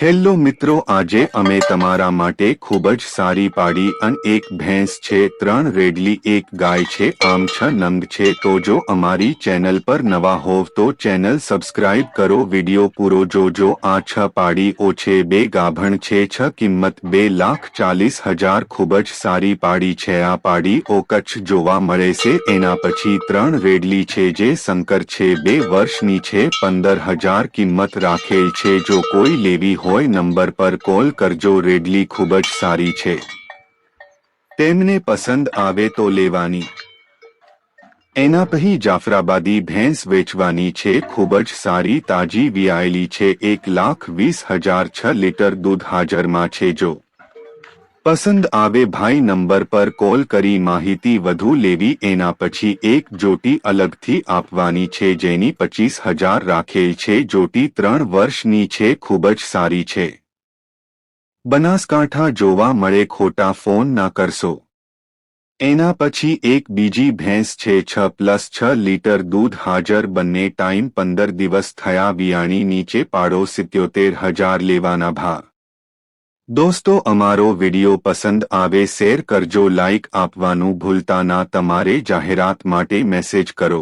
Hello મિત્રો, આજે અમે તમારા માટે ખૂબ જ સારી પાડી અને એક ભેંસ છે, ત્રણ રેડલી, એક ગાય છે, આમ છ નંગ છે. તો જો અમારી ચેનલ પર નવા હોવ તો ચેનલ સબસ્ક્રાઇબ કરો, વિડિયો પૂરો જોજો. આ છ પાડીઓ છે બે ગાભણ છે, છ કિંમત બે લાખ ચાલીસ હજાર ખૂબ જ સારી પાડી છે. આ પાડીઓ કચ્છ જોવા મળે છે. એના પછી ત્રણ રેડલી છે, જે શંકર છે, બે વર્ષની છે, પંદર હજાર કિંમત રાખેલ છે. જો કોઈ લેવી હોય નંબર પર કોલ કરજો, રેડલી ખૂબ જ સારી છે. તેમને પસંદ આવે તો લેવાની. એના પહી જાફરાબાદી ભેંસ વેચવાની છે, ખૂબ જ સારી તાજી વિયાયેલી છે, એક લાખ વીસ હજાર છ લીટર દૂધ હાજરમાં છે જો. પસંદ આવે ભાઈ નંબર પર કોલ કરી માહિતી વધુ લેવી એના પછી એક જોટી અલગથી આપવાની છે જેની પચીસ હજાર રાખેલ છે. જોટી ત્રણ વર્ષની છે, ખૂબ જ સારી છે. બનાસકાંઠા જોવા મળે, ખોટા ફોન ના કરશો. એના પછી એક બીજી ભેંસ છે, છ પ્લસ છ લીટર દૂધ હાજર બંને ટાઈમ પંદર દિવસ થયા વિયાણી નીચે પાડો, સિત્યોતેર હજાર લેવાના ભાવ દોસ્તો, અમારો વિડિયો પસંદ આવે શેર કરજો લાઇક આપવાનું ભૂલતા ના, તમારે જાહેરાત માટે મેસેજ કરો.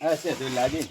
હા છે તો લાગી